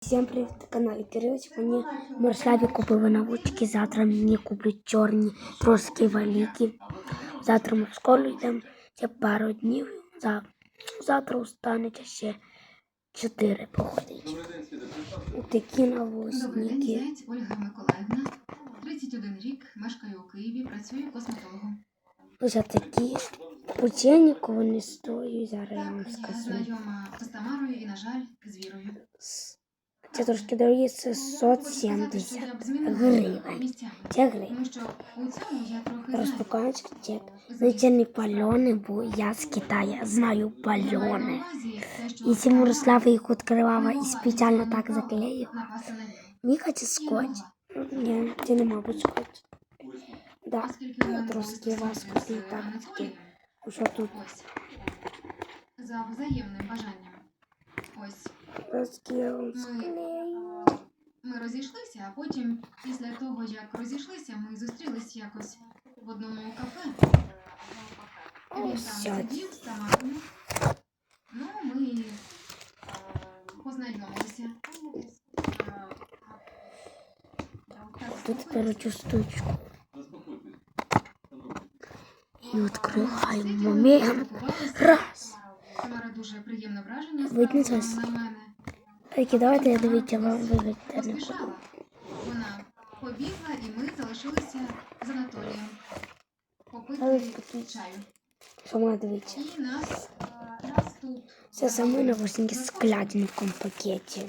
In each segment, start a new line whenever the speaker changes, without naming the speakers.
Всім привіт на каналі Кирил. Сьогодні Мирославі купили навушники, завтра мені куплять чорні, трошки великі. Завтра ми в школу йдемо ще пару днів. Завтра останеться ще чотири походить. Такі навушники.
Ольга Миколаївна. 31 рік, мешкаю у Києві, працюю косметологом.
Ось такі ученику вони стоять, зараз я вам
Так, я знайома з Тамарою і, на жаль, з Вірою.
Це трошки дорогі, це
Ну, я хочу сказати, що
670
я
гривень. Це гривень. Розпакуючи чек. Не пальоне, бо я з Китаю знаю
що
І ці Мирослава їх відкривала і спеціально так заклеїв. Мені хоче скотч. Ні, це не мабуть скотч. Да, трошки вас купив так. Що тут?
за взаємним бажанням. Ось,
Трошки я вам
ми
склею.
Ми розійшлися, а потім, після того, як розійшлися, ми зустрілись якось в одному кафе. Він там сидів Тамарою. Ну, ми е, познайомилися.
Тут цю штучку. І відкриваємо момент. Раз.
Тамара дуже приємне враження
Видно
на мене.
Так, давайте я дивіться вам
Поспішала. Вона побігла, і ми залишилися з Анатолієм. Попити чаю.
Вона дивіться?
І нас, е, нас тут
Це саме навушники з клятинком пакеті.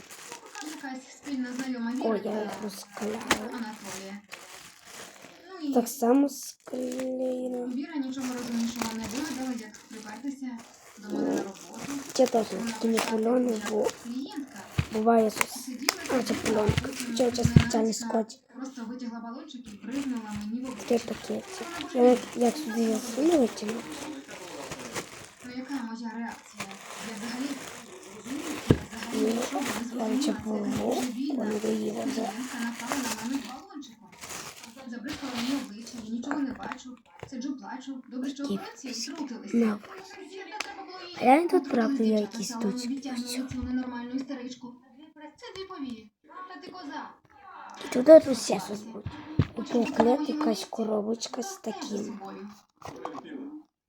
якась спільна знайома Віра
я їх
та. Анатолія. Ну і
Так само склеєно.
Віра нічого розумнішого не вигадала, як припертися до мене на роботу.
Це теж такі не бо
клієнтка.
Буває щось.
Сиділа,
А, це
сиділа,
пленка.
потім
Це це спеціальний скотч.
Просто витягла балончик і бризнула мені в обличчя.
пакеті. Я як, сюди його витягну.
Ну яка моя реакція? Я взагалі зрозуміла. Це
було, коли доїла вже.
Забризкала мені обличчя, я нічого не бачу. Сиджу, плачу. Добре, що операції втрутилися.
А я не тут правда якісь
ненормальну істеричку. Це дві повії. Та ти коза.
І туди тут все щось. І буклет, якась коробочка з таким.
собою.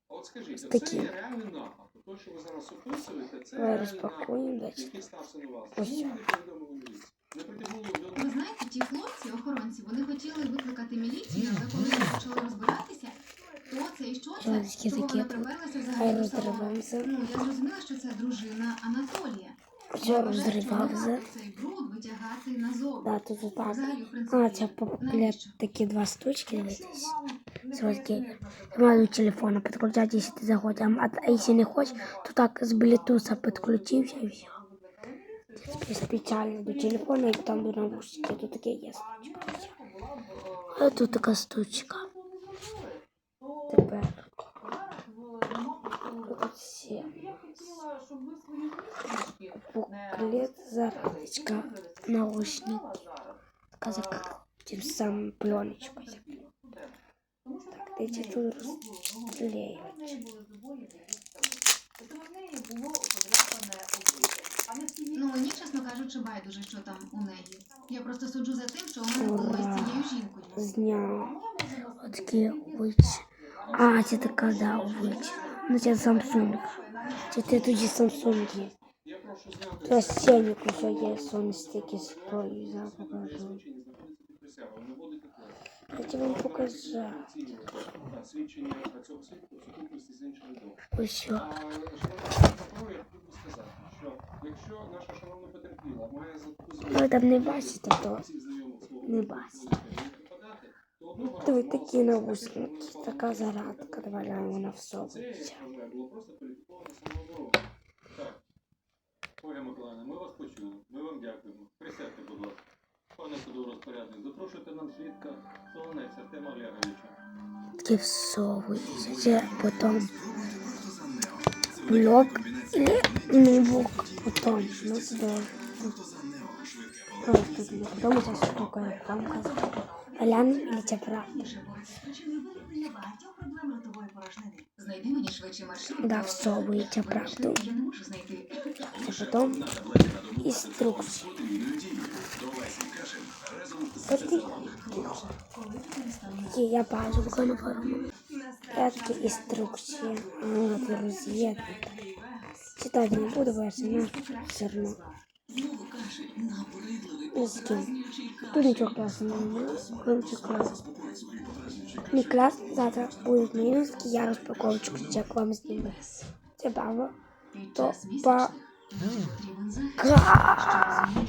От скажіть, це є реальний напад. То, що ви зараз описуєте, це
Давай розпакуємо,
вас.
Ось.
Ви
знаєте, ті хлопці, охоронці, вони хотіли викликати міліцію, але коли ми почали розбиратися, то це і що це? Чого вона приперлася взагалі до салону? Ну, я зрозуміла, що це дружина Анатолія. Що
розривався. Да, тут отак. А, це поклет такі два штучки. Сьогодні маю телефона підключати, якщо ти захочеш. А, якщо не хочеш, то так з Bluetooth підключився і все. Спеціально до телефона і там до наушників. Тут таке є штучка. А тут така штучка. Тепер. Тут все. Буклет, зарадочка, наушники. Така за тим самим пленочкою. Так, дайте тут розклеювати.
Ну, мені, чесно кажучи, байдуже, що там у неї. Я просто суджу за тим, що у мене було з цією жінкою.
Зняв. Отакі обличчя. А, це така, да, обличчя. Ну, це Samsung. Це ти тоді Samsung є.
Я прошу зняти
Це сенік уже є, сон стільки зброї. Зараз покажу.
злочинні знаходиться під присягою. Не водите клас.
Хочу вам показати.
Та свідчення цього свідку в сукупності з іншими доказами.
Ось що.
А, шановна прокурор, я хотів би сказати, що якщо наша шановна потерпіла має за таку
Ви
зброю
там не бачите, то
всіх знайомих свого
Не
чоловіка
бачите.
не попадати, то одного
Диви
разу
такі
мало
навушники,
сказати,
така зарадка, давай вона
Це,
всовується.
Ольга Миколаївна, ми вас почули. Ми вам дякуємо. Присядьте, будь ласка. Пане судово-розпорядник, запрошуйте нам свідка Солонець Артема Олеговича.
Такі всовується. Це потім блок или не блок. Потім. Ну, Ось тут є. Потім ця штука, як вам казав. Алян или
маршрут.
Да,
до-
всовується правду.
Я не можу знайти.
Це потім інструкції.
благодійною дією. Долесі Кашин разом з
От ти.
Коли ти перестав
Є, я бачу викону форму. Порядки інструкції. А, ти роз'єднати. Читати не буду, бо я все одно все одно.
Знову кашель, набридливий,
Не з ким.
подразнюючий
Тут нічого класного немає. Круче клас. Мій клас завтра будуть новинки, я розпаковочку чек вам зніму. Це баба.
Під
То
час 嗯。你